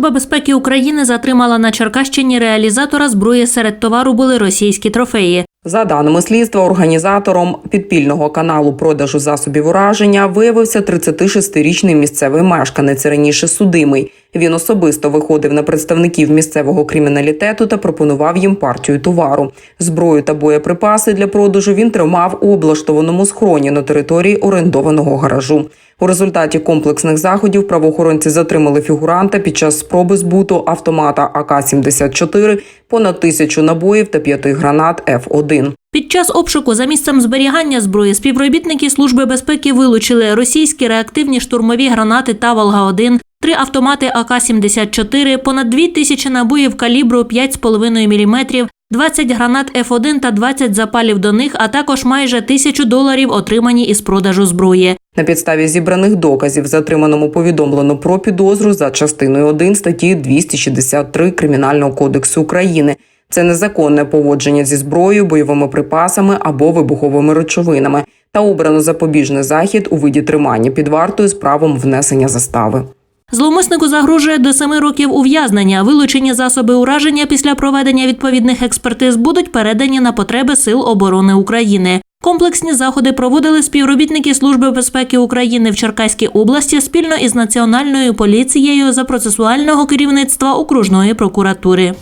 Служба безпеки України затримала на Черкащині реалізатора зброї серед товару були російські трофеї. За даними слідства, організатором підпільного каналу продажу засобів ураження виявився 36-річний місцевий мешканець, раніше судимий. Він особисто виходив на представників місцевого криміналітету та пропонував їм партію товару. Зброю та боєприпаси для продажу він тримав у облаштованому схроні на території орендованого гаражу. У результаті комплексних заходів правоохоронці затримали фігуранта під час спроби збуту автомата АК-74, понад тисячу набоїв та п'яти гранат Ф1. Під час обшуку за місцем зберігання зброї співробітники Служби безпеки вилучили російські реактивні штурмові гранати та Волга-1, три автомати АК-74, понад дві тисячі набоїв калібру 5,5 мм, 20 гранат Ф1 та 20 запалів до них, а також майже тисячу доларів, отримані із продажу зброї. На підставі зібраних доказів затриманому повідомлено про підозру за частиною 1 статті 263 Кримінального кодексу України. Це незаконне поводження зі зброєю, бойовими припасами або вибуховими речовинами та обрано запобіжний захід у виді тримання під вартою з правом внесення застави. Зловмиснику загрожує до семи років ув'язнення. Вилучені засоби ураження після проведення відповідних експертиз будуть передані на потреби Сил оборони України. Комплексні заходи проводили співробітники Служби безпеки України в Черкаській області спільно із Національною поліцією за процесуального керівництва окружної прокуратури.